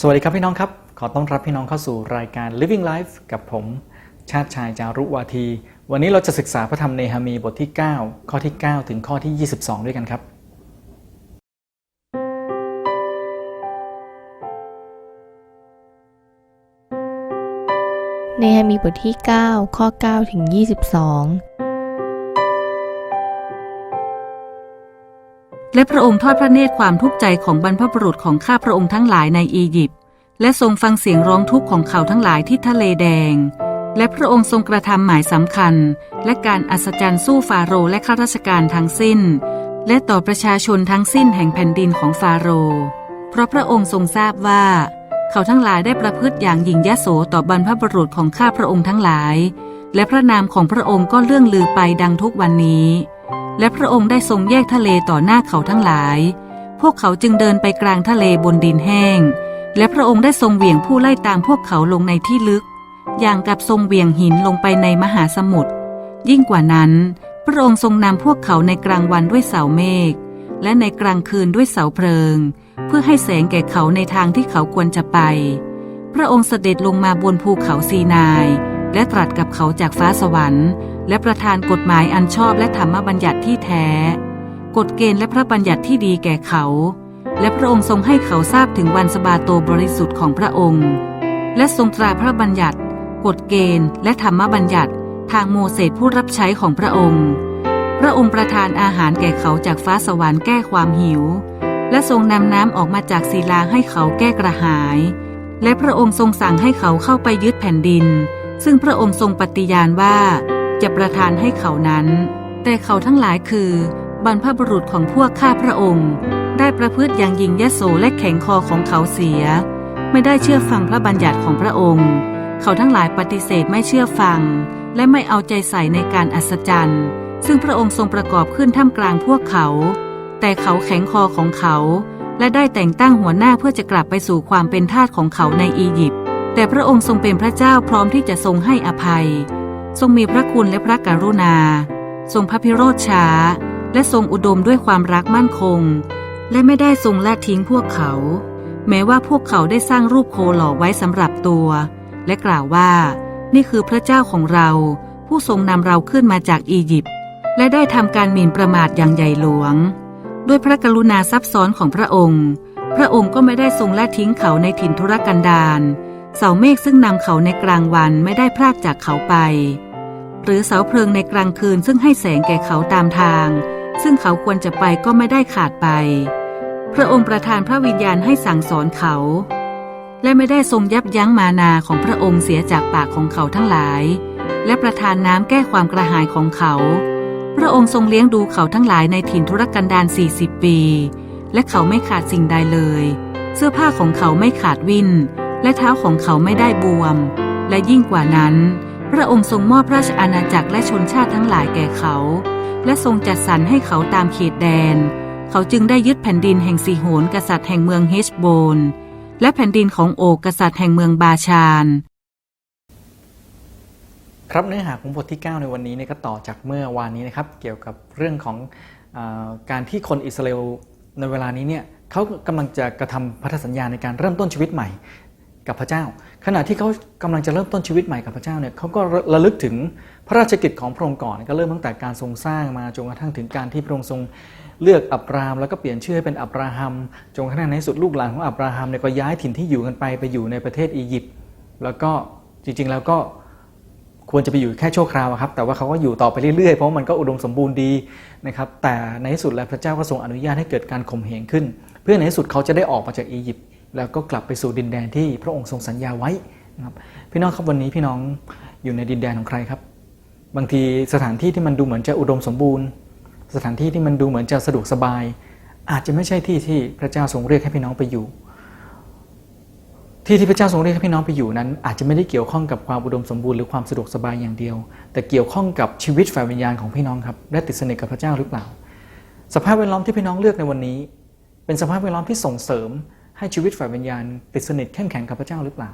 สวัสดีครับพี่น้องครับ ขอต้อนรับพี่น้องเข้าสู่รายการ Living Life กับผม ชาติชายจารุวาที วันนี้เราจะศึกษาพระธรรมเนหะมีบทที่ 9 ข้อที่ 9 ถึงข้อที่ 22 ด้วยกันครับในฮามีบทที่ 9 ข้อ 9 ถึง 22 และพระองค์ทอดพระเนตรความทุกข์ใจของบรรพบุรุษของข้าพระองค์ทั้งหลายในอียิปต์และทรงฟังเสียงร้องทุกข์ของเขาทั้งหลายที่ทะเลแดง และพระองค์ทรงกระทำหมายสำคัญ และการอัศจรรย์สู้ฟาโรและข้าราชการทั้งสิ้น และต่อประชาชนทั้งสิ้นแห่งแผ่นดินของฟาโรเพราะพระองค์ทรงทราบว่า เขาทั้งหลายได้ประพฤติอย่างหยิ่งยโสต่อบรรพบุรุษของข้าพระองค์ทั้งหลาย และพระนามของพระองค์ก็เลื่องลือไปดังทุกวันนี้ และพระองค์ได้ทรงแยกทะเลต่อหน้าเขาทั้งหลาย พวกเขาจึงเดินไปกลางทะเลบนดินแห้ง และพระองค์ได้ทรงเหวี่ยงผู้ไล่ตามพวกเขาลงในที่ลึก อย่างกับทรงเหวี่ยงหินลงไปในมหาสมุทร ยิ่งกว่านั้น พระองค์ทรงนำพวกเขาในกลางวันด้วยเสาเมฆ และในกลางคืนด้วยเสาเพลิง เพื่อให้แสงแก่เขาในทางที่เขาควรจะไป พระองค์เสด็จลงมาบนภูเขาซีนาย และตรัสกับเขาจากฟ้าสวรรค์ และประทานกฎหมายอันชอบและธรรมบัญญัติที่แท้ กฎเกณฑ์และพระบัญญัติที่ดีแก่เขา และพระองค์ทรงให้เขาทราบถึงวันสบาโตบริสุทธิ์ของพระองค์ และทรงตราพระบัญญัติ กฎเกณฑ์และธรรมบัญญัติ ทางโมเสสผู้รับใช้ของพระองค์ พระองค์ประทานอาหารแก่เขาจากฟ้าสวรรค์แก้ความหิว และทรงนำน้ำออกมาจากศิลาให้เขาแก้กระหาย และพระองค์ทรงสั่งให้เขาเข้าไปยึดแผ่นดิน ซึ่งพระองค์ทรงปฏิญาณว่า จะประทานให้เขานั้น แต่เขาทั้งหลายคือบรรพบุรุษของพวกข้าพระองค์ ได้ประพฤติอย่างยิ่งยโสและแข็งคอของเขาเสีย ไม่ได้เชื่อฟังพระบัญญัติของพระองค์ เขาทั้งหลายปฏิเสธไม่เชื่อฟัง และไม่เอาใจใส่ในการอัศจรรย์ ซึ่งพระองค์ทรงประกอบขึ้นท่ามกลางพวกเขา แต่เขาแข็งคอของเขา และได้แต่งตั้งหัวหน้าเพื่อจะกลับไปสู่ความเป็นทาสของเขาในอียิปต์แต่พระองค์ทรงเป็นพระเจ้าพร้อมที่จะทรงให้อภัย ทรงมีพระคุณและพระกรุณา ทรงพระพิโรธช้า และทรงอุดมด้วยความรักมั่นคง และไม่ได้ทรงละทิ้งพวกเขา แม้ว่าพวกเขาได้สร้างรูปโคหล่อไว้สำหรับตัว และกล่าวว่า นี่คือพระเจ้าของเรา ผู้ทรงนำเราขึ้นมาจากอียิปต์และได้ทำการหมิ่นประมาทอย่างใหญ่หลวง ด้วยพระกรุณาซับซ้อนของพระองค์ พระองค์ก็ไม่ได้ทรงละทิ้งเขาในถิ่นทุรกันดารเสาเมฆซึ่งนำเขาในกลางวันไม่ได้พรากจากเขาไป หรือเสาเพลิงในกลางคืนซึ่งให้แสงแก่เขาตามทาง ซึ่งเขาควรจะไปก็ไม่ได้ขาดไป พระองค์ประทานพระวิญญาณให้สั่งสอนเขา และไม่ได้ทรงยับยั้งมานาของพระองค์เสียจากปากของเขาทั้งหลาย และประทานน้ำแก้ความกระหายของเขา พระองค์ทรงเลี้ยงดูเขาทั้งหลายในถิ่นทุรกันดาร40 ปี และเขาไม่ขาดสิ่งใดเลย เสื้อผ้าของเขาไม่ขาดวินและเท้าของเขาไม่ได้บวม และยิ่งกว่านั้น ระองค์ทรงมอบราชอาณาจักรและชนชาติทั้งหลายแก่เขา และทรงจัดสรรให้เขาตามเขตแดน เขาจึงได้ยึดแผ่นดินแห่งสีโหนกษัตริย์แห่งเมืองเฮชโบน และแผ่นดินของโอกษัตริย์แห่งเมืองบาชานครับเนื้อหาของบทที่ 9 ในวันนี้เนี่ยก็ต่อจากเมื่อวานนี้นะครับเกี่ยวกับเรื่องของอการที่คนอิสราเอลในเวลานี้เนี่ยเขากำลังจะกระทำพันธสัญญาในการเริ่มต้นชีวิตใหม่ กับพระเจ้า ขณะที่เขากำลังจะเริ่มต้นชีวิตใหม่กับพระเจ้าเนี่ยเขาก็ระลึกถึงพระราชกิจของพระองค์ก่อน ก็เริ่มตั้งแต่การทรงสร้างมาจนกระทั่งถึงการที่พระองค์ทรงเลือกอับราม แล้วก็เปลี่ยนชื่อให้เป็นอับราฮัมจนกระทั่งในที่สุดลูกหลานของอับราฮัมเนี่ยก็ย้ายถิ่นที่อยู่กันไปไปอยู่ในประเทศอียิปต์แล้วก็จริงๆแล้วก็ควรจะไปอยู่แค่ชั่วคราวครับ แต่ว่าเขาก็อยู่ต่อไปเรื่อยๆ เพราะมันก็อุดมสมบูรณ์ดีนะครับ แต่ในที่สุดแล้วพระเจ้าก็ทรงอนุญาตให้เกิดการข่มเหงขึ้น เพื่อในที่สุดเขาจะได้ออกมาจากอียิปต์ แล้วก็กลับไปสู่ดินแดนที่พระองค์ทรงสัญญาไว้นะครับพี่น้องครับวันนี้พี่น้องอยู่ในดินแดนของใครครับ บางทีสถานที่ที่มันดูเหมือนจะอุดมสมบูรณ์ สถานที่ที่มันดูเหมือนจะสะดวกสบาย อาจจะไม่ใช่ที่ที่พระเจ้าทรงเรียกให้พี่น้องไปอยู่ ที่ที่พระเจ้าทรงเรียกให้พี่น้องไปอยู่นั้น อาจจะไม่ได้เกี่ยวข้องกับความอุดมสมบูรณ์หรือความสะดวกสบายอย่างเดียว แต่เกี่ยวข้องกับชีวิตฝ่ายวิญญาณของพี่น้องครับและติดสนิทกับพระเจ้าหรือเปล่า สภาพแวดล้อมที่พี่น้องเลือกในวันนี้ เป็นสภาพแวดล้อมที่ส่งเสริม ให้ชีวิตฝ่ายวิญญาณติดสนิทเข้มแข็งกับพระเจ้าหรือเปล่า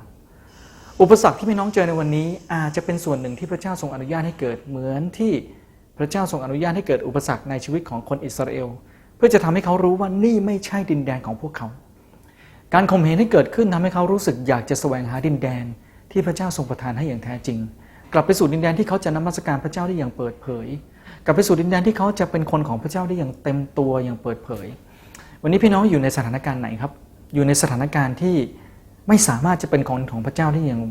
อุปสรรคที่พี่น้องเจอในวันนี้อาจจะเป็นส่วนหนึ่งที่พระเจ้าทรงอนุญาตให้เกิดเหมือนที่พระเจ้าทรงอนุญาตให้เกิดอุปสรรคในชีวิตของคนอิสราเอล เพื่อจะทำให้เขารู้ว่านี่ไม่ใช่ดินแดนของพวกเขา การข่มเหงที่เกิดขึ้นทำให้เขารู้สึกอยากจะแสวงหาดินแดน ที่พระเจ้าทรงประทานให้อย่างแท้จริง กลับไปสู่ดินแดนที่เขาจะนมัสการพระเจ้าได้อย่างเปิดเผย กลับไปสู่ดินแดนที่เขาจะเป็นคนของพระเจ้าได้อย่างเต็มตัวอย่างเปิดเผย วันนี้พี่น้องอยู่ในสถานการณ์ไหนครับ อยู่ในสถานการณ์ที่ไม่สามารถจะเป็นของของพระเจ้าได้อย่าง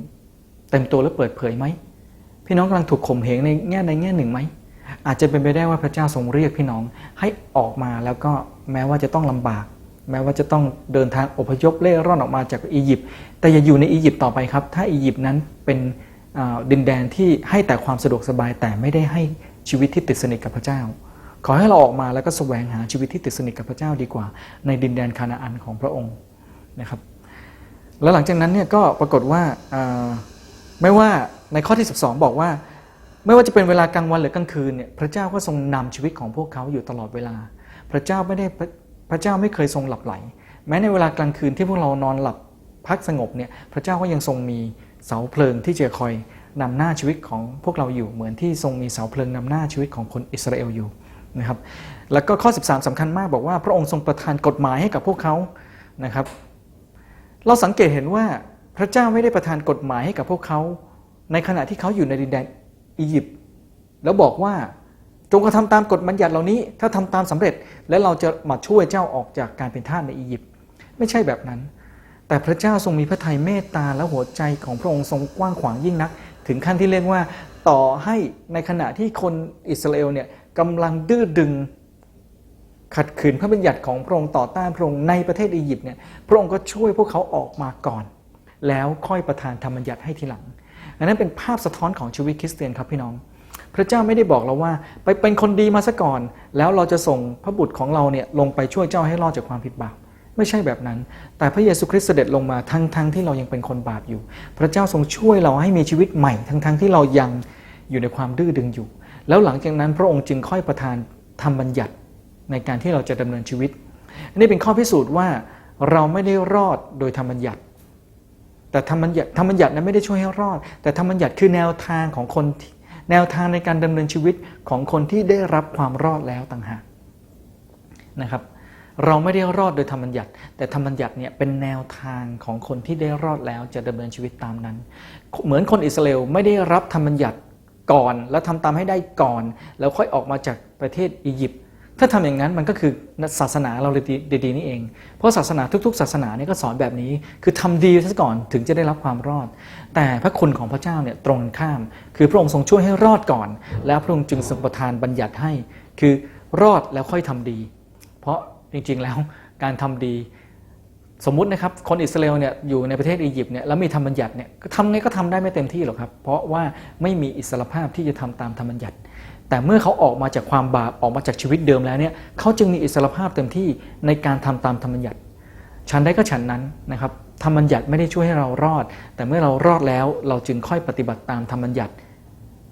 เต็มตัวและเปิดเผยไหมพี่น้องกำลังถูกข่มเหงในแง่ใดแง่หนึ่งไหมอาจจะเป็นไปได้ว่าพระเจ้าทรงเรียกพี่น้องให้ออกมาแล้วก็แม้ว่าจะต้องลำบาก แม้ว่าจะต้องเดินทางอพยพเล่ร่อนออกมาจากอียิปต์แต่อย่าอยู่ในอียิปต์ต่อไปครับ ถ้าอียิปต์นั้นเป็นดินแดนที่ให้แต่ความสะดวกสบายแต่ไม่ได้ให้ชีวิตที่ติดสนิทกับพระเจ้า ขอให้เราออกมาแล้วก็แสวงหาชีวิตที่ติดสนิทกับพระเจ้าดีกว่า ในดินแดนคานาอันของพระองค์ นะครับแล้วหลังจากนั้นเนี่ยก็ปรากฏว่าไม่ว่าในข้อที่ 12 บอกว่า ไม่ว่าจะเป็นเวลากลางวันหรือกลางคืนเนี่ยพระเจ้าก็ทรงนำชีวิตของพวกเขาอยู่ตลอดเวลา พระเจ้าไม่ได้พระเจ้าไม่เคยทรงหลับไหล แม้ในเวลากลางคืนที่พวกเรานอนหลับพักสงบเนี่ยพระเจ้าก็ยังทรงมีเสาเพลิงที่จะคอยนำหน้าชีวิตของพวกเราอยู่เหมือนที่ทรงมีเสาเพลิงนำหน้าชีวิตของคนอิสราเอลอยู่นะครับแล้วก็ข้อ 13สำคัญมากบอกว่าพระองค์ทรงประทานกฎหมายให้กับพวกเขานะครับ เราสังเกตเห็นว่าพระเจ้าไม่ได้ประทานกฎหมายให้กับพวกเขา ในขณะที่เขาอยู่ในดินแดนอียิปต์แล้วบอกว่าจงกระทำตามกฎบัญญัติเหล่านี้ ถ้าทำตามสำเร็จและเราจะมาช่วยเจ้าออกจากการเป็นทาสในอียิปต์ไม่ใช่แบบนั้น แต่พระเจ้าทรงมีพระทัยเมตตาและหัวใจของพระองค์ทรงกว้างขวางยิ่งนัก ถึงขั้นที่เรียกว่าต่อให้ในขณะที่คนอิสราเอลเนี่ยกำลังดื้อดึง ขัดขืนพระบัญญัติของพระองค์ต่อต้านพระองค์ในประเทศอียิปต์เนี่ยพระองค์ก็ช่วยพวกเขาออกมาก่อน แล้วค่อยประทานธรรมบัญญัติให้ทีหลัง อันนั้นเป็นภาพสะท้อนของชีวิตคริสเตียนครับพี่น้อง พระเจ้าไม่ได้บอกเราว่า ไปเป็นคนดีมาซะก่อน แล้วเราจะส่งพระบุตรของเราเนี่ยลงไปช่วยเจ้าให้รอดจากความผิดบาปไม่ใช่แบบนั้น แต่พระเยซูคริสต์เสด็จลงมาทั้งทั้งที่เรายังเป็นคนบาปอยู่ พระเจ้าทรงช่วยเราให้มีชีวิตใหม่ทั้งทั้งที่เรายังอยู่ในความดื้อดึงอยู่ แล้วหลังจากนั้นพระองค์จึงค่อยประทานธรรมบัญญัติ ในการที่เราจะดำเนินชีวิต อันนี้เป็นข้อพิสูจน์ว่าเราไม่ได้รอดโดยธรรมบัญญัติ แต่ธรรมบัญญัติธรรมบัญญัตินั้นไม่ได้ช่วยให้รอด แต่ธรรมบัญญัติคือแนวทางของคนแนวทางในการดำเนินชีวิตของคนที่ได้รับความรอดแล้วต่างหากนะครับเราไม่ได้รอดโดยธรรมบัญญัติ แต่ธรรมบัญญัติเนี่ยเป็นแนวทางของคนที่ได้รอดแล้วจะดำเนินชีวิตตามนั้น เหมือนคนอิสราเอลไม่ได้รับธรรมบัญญัติก่อน แล้วทำตามให้ได้ก่อน แล้วค่อยออกมาจากประเทศอียิปต์ ถ้าทำอย่างนั้นมันก็คือศาสนาเราดีๆนี่เอง เพราะศาสนาทุก ๆ ศาสนาเนี่ยก็สอนแบบนี้ คือทำดีซะก่อนถึงจะได้รับความรอด แต่พระคุณของพระเจ้าเนี่ยตรงข้าม คือพระองค์ทรงช่วยให้รอดก่อน แล้วพระองค์จึงทรงประทานบัญญัติให้ คือรอดแล้วค่อยทำดี เพราะจริงๆแล้วการทำดีสมมุตินะครับคนอิสราเอลเนี่ยอยู่ในประเทศอียิปต์เนี่ยแล้วมีธรรมบัญญัติเนี่ยทำไงก็ทำได้ไม่เต็มที่หรอกครับ เพราะว่าไม่มีอิสรภาพที่จะทำตามธรรมบัญญัติ แต่เมื่อเขาออกมาจากความบาปออกมาจากชีวิตเดิมแล้วเนี่ยเขาจึงมีอิสรภาพเต็มที่ในการทำตามธรรมบัญญัติฉันได้ก็ฉันนั้นนะครับธรรมบัญญัติไม่ได้ช่วยให้เรารอด แต่เมื่อเรารอดแล้วเราจึงค่อยปฏิบัติตามธรรมบัญญัติ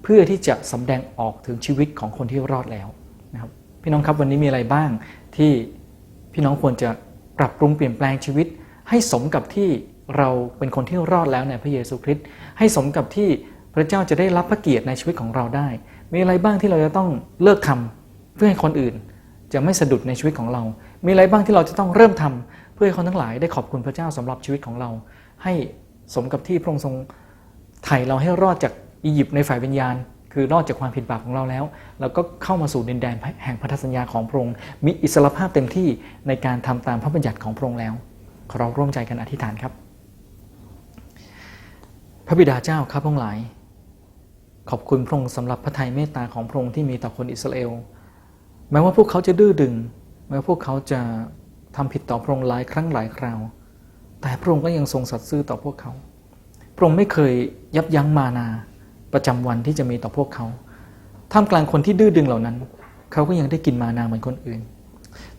เพื่อที่จะสำแดงออกถึงชีวิตของคนที่รอดแล้วนะครับพี่น้องครับวันนี้มีอะไรบ้างที่พี่น้องควรจะปรับปรุงเปลี่ยนแปลงชีวิต ให้สมกับที่เราเป็นคนที่รอดแล้วในพระเยซูคริสต์ให้สมกับที่พระเจ้าจะได้รับพระเกียรติในชีวิตของเราได้ มีอะไรบ้างที่เราจะต้องเลิกทำเพื่อให้คนอื่นจะไม่สะดุดในชีวิตของเรา มีอะไรบ้างที่เราจะต้องเริ่มทำเพื่อให้คนทั้งหลายได้ขอบคุณพระเจ้าสำหรับชีวิตของเรา ให้สมกับที่พระองค์ทรงไถ่เราให้รอดจากอียิปต์ในฝ่ายวิญญาณ คือรอดจากความผิดบาปของเราแล้ว แล้วก็เข้ามาสู่ดินแดนแห่งพันธสัญญาของพระองค์มีอิสรภาพเต็มที่ในการทำตามพระบัญญัติของพระองค์แล้วขอเราร่วมใจกันอธิษฐานครับ พระบิดาเจ้าข้าพระองหลาย ขอบคุณพระองค์สำหรับพระทัยเมตตาของพระองค์ที่มีต่อคนอิสราเอล แม้ว่าพวกเขาจะดื้อดึง แม้ว่าพวกเขาจะทำผิดต่อพระองค์หลายครั้งหลายคราว แต่พระองค์ก็ยังทรงสัตย์ซื่อต่อพวกเขา พระองค์ไม่เคยยับยั้งมานาประจำวันที่จะมีต่อพวกเขา ท่ามกลางคนที่ดื้อดึงเหล่านั้น เขาก็ยังได้กินมานาเหมือนคนอื่น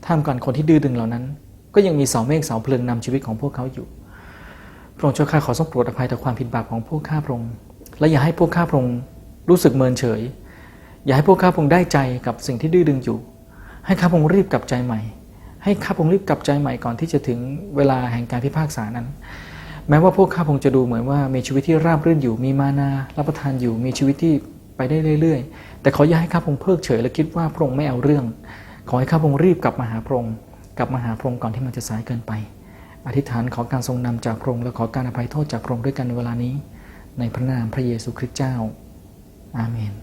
ท่ามกลางคนที่ดื้อดึงเหล่านั้น ก็ยังมีเสาเมฆเสาเพลิงนำชีวิตของพวกเขาอยู่ พระองค์เจ้าข้าขอทรงโปรดอภัยต่อความผิดบาปของพวกข้าพระองค์ และอย่าให้พวกข้าพระองค์ รู้สึกเมินเฉย อย่าให้พวกข้าพงค์ได้ใจกับสิ่งที่ดื้อดึงอยู่ ให้ข้าพงค์รีบกลับใจใหม่ ให้ข้าพงค์รีบกลับใจใหม่ก่อนที่จะถึงเวลาแห่งการพิพากษานั้น แม้ว่าพวกข้าพงค์จะดูเหมือนว่ามีชีวิตที่ราบรื่นอยู่มีมานารับประทานอยู่มีชีวิตที่ไปได้เรื่อยๆ แต่ขออย่าให้ข้าพงค์เพิกเฉย และคิดว่าพระองค์ไม่เอาเรื่อง ขอให้ข้าพงค์รีบกลับมาหาพระองค์กลับมาหาพระองค์ก่อนที่มันจะสายเกินไป อธิษฐานขอการทรงนำจากพระองค์และขอการอภัยโทษจากพระองค์ด้วยกันในเวลานี้ ในพระนามพระเยซูคริสต์เจ้า อาเมน